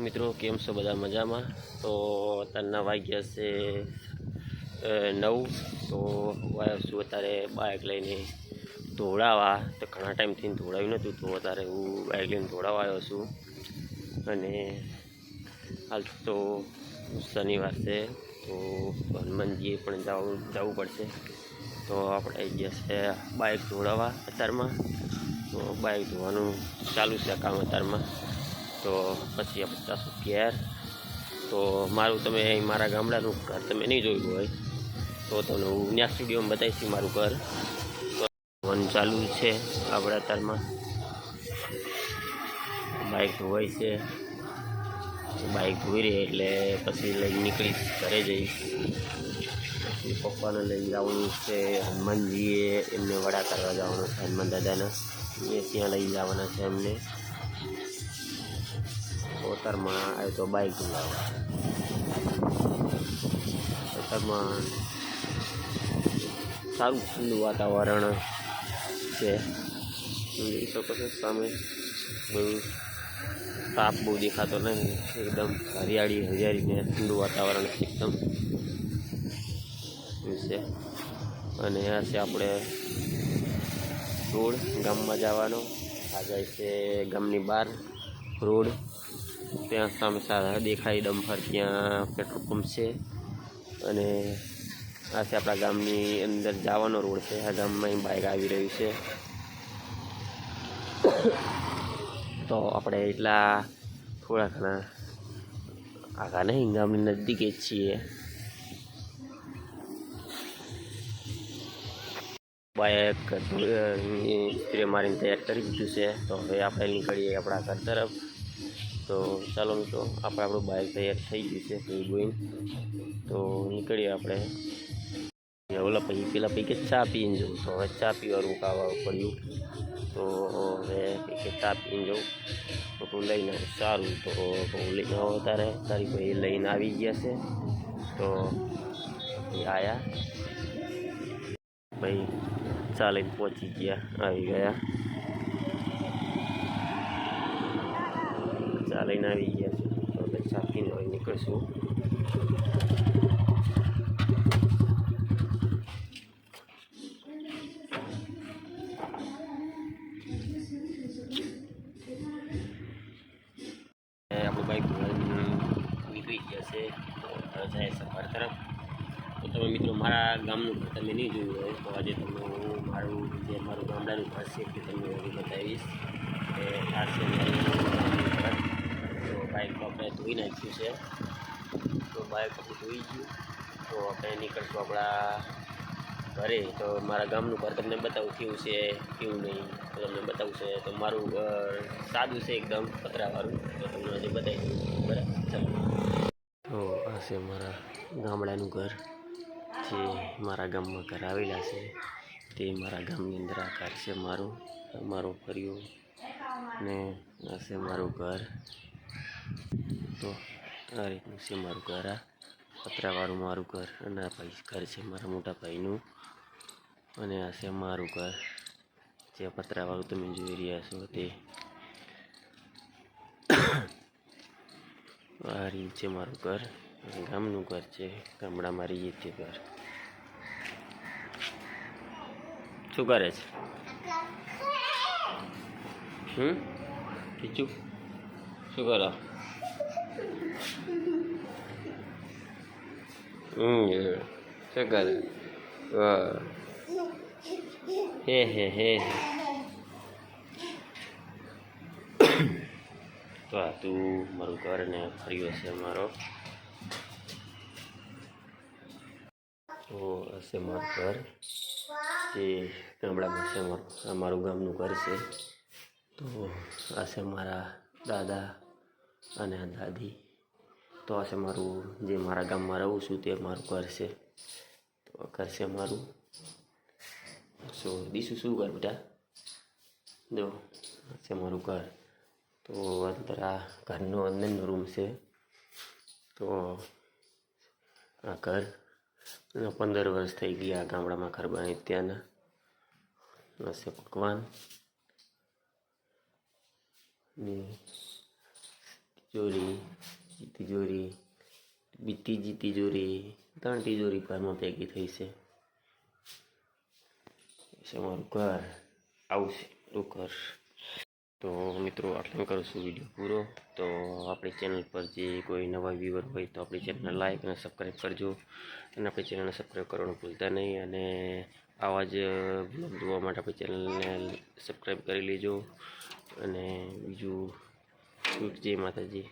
મિત્રો, કેમ છો બધા મજામાં? તો અત્યારના વાગ્યા છે નવ. તો આવ્યો છું અત્યારે બાઇક લઈને ધોળાવા. તો ઘણા ટાઈમથી ધોળાવ્યું નહોતું તો અત્યારે હું બાઇક લઈને ધોળાવા આવ્યો છું. અને હાલ તો શનિવાર છે, તો હનુમાનજીએ પણ જવું જવું પડશે. તો આપણે આવી ગયા છે બાઇક ધોળાવા અત્યારમાં. તો બાઇક ધોવાનું ચાલુ છે કામ અત્યારમાં. તો પછી આપણે ઘેર તો મારું તમે અહીં મારા ગામડાનું ઘર તમે નહીં જોયું હોય, તો તમને હું ત્યાં સ્ટુડિયોમાં બતાવીશ મારું ઘર. વન ચાલુ છે આપણા અત્યારમાં બાઇક ધોવાય છે. બાઇક ધોઈ રહી એટલે પછી લઈને નીકળીશ ઘરે જઈશ પછી પપ્પાને લઈ જવાનું છે, હનુમાનજીએ એમને વડા કરવા જવાનું છે, હનુમાન દાદાના. એ ત્યાં લઈ જવાના છે એમને. કોતરમાં આવે તો બાઇક ધોલાવા કોતરમાં સારું ઠંડુ વાતાવરણ છે. શકો છો સામે બધું તાપ બહુ દેખાતો નહીં. એકદમ હરિયાળી હરિયાળીને ઠંડુ વાતાવરણ એકદમ. છે. અને આ છે આપણે રોડ ગામમાં જવાનો. આ જાય છે ગામની બહાર રોડ. ત્યાં સામે સારા દેખાય ડમ્ફર, ત્યાં પેટ્રોલ પંપ છે. અને આ છે આપણા ગામની અંદર જવાનો રોડ છે. આ ગામમાં બાઇક આવી રહ્યું છે. તો આપણે એટલા થોડા ઘણા આગા નહીં, ગામની નજદીકે જ છીએ. બાઇક સ્પ્રે મારીને તૈયાર કરી દીધું છે. તો હવે આપણે નીકળીએ આપણા ઘર તરફ. તો ચાલો મિત્રો, આપણે આપણું બાઇક તૈયાર થઈ ગયું છે ગોઈન તો નીકળીએ આપણે. ઓલા પછી પેલા પૈકી ચા પીને જવું તો હવે ચા પીવાનું કાવા પડ્યું. તો હવે કે ચા પીને જવું તો તું લઈને આવું. સારું. તો હું લઈને આવો તારે. તારી ભાઈ લઈને આવી ગયા છે. તો આવ્યા ભાઈ ચા પહોંચી ગયા. આવી ગયા. ચા લઈને આવી ગયા છે તો હવે ચા પીને હવે નીકળશું આપણું નીકળી ગયા છે જાય ઘર તરફ તો તમે મિત્રો મારા ગામનું ઘર તમે નહીં જોયું હોય તો આજે તમને હું મારું જે મારું ગામડાનું ઘર છે તે તમને બતાવીશ કે આ મારું ગામનું ઘર તો બાઇક આપણે ધોઈ નાખ્યું છે. તો બાઇક આપણું ધોઈ ગયું. તો આપણે નીકળશું આપણા ઘરે. તો મારા ગામનું ઘર તમને બતાવું કેવું છે, કેવું નહીં, તો તમને બતાવું છે. તો મારું સાદું છે એકદમ પતરાવાળું. તો તમને હજી બતાવી દઉં. બરાબર? ચાલો. તો આ છે મારા ગામડાનું ઘર. જે મારા ગામમાં ઘર આવેલા છે. તે મારા ગામની અંદર આ ઘર છે મારું. મારો ફર્યો ને આ છે મારું ઘર. તો. આ રીતનું છે મારું ઘર આ. પતરાવાળું મારું ઘર અને આ ભાઈ ઘર છે મારા મોટા ભાઈનું. અને આ છે મારું ઘર. જે પતરાવાળું તમે જોઈ રહ્યા છો તે. આ રીત છે મારું ઘર. ગામનું ઘર છે. ગામડામાં રહીએ છીએ ઘર. શું કરે છે? હમ? બીજું શું કરો? હમ શું કરે? વાહ. હે હે હે તો આ તું મારું ઘર ને ફર્યો છે મારો. તો આ મારું ઘર. જે ગામડામાં છે મારું, આ મારું ગામનું ઘર છે. તો આ મારા દાદા. અને દાદી. તો આ છે મારું, જે મારા ગામમાં રહું છું તે મારું ઘર છે. તો ઘર છે મારું. સો દીશું શું ઘર બેટા? જો છે મારું ઘર. તો અંદર આ ઘરનો અંદરનો રૂમ છે. તો આ ઘર પંદર વર્ષ થઈ ગયા ગામડામાં ઘર બને ત્યાંના. હશે પકવાન ને ચોરી તિજોરી ત્રીજી તિજોરી, ત્રણ તિજોરી ઘરમાં ભેગી થઈ છે. અમારું ઘર. આવશે ઘર. તો મિત્રો, આટલું કરું છું વીડિયો પૂરો. તો આપણી ચેનલ પર જે કોઈ નવા વ્યૂવર હોય તો આપણી ચેનલને લાઈક અને સબસ્ક્રાઈબ કરજો. અને આપણી ચેનલને સબસ્ક્રાઈબ કરવાનું ભૂલતા નહીં અને આવા જ બ્લોગ જોવા માટે આપણી ચેનલને સબસ્ક્રાઈબ કરી લેજો. અને બીજું જય માતાજી.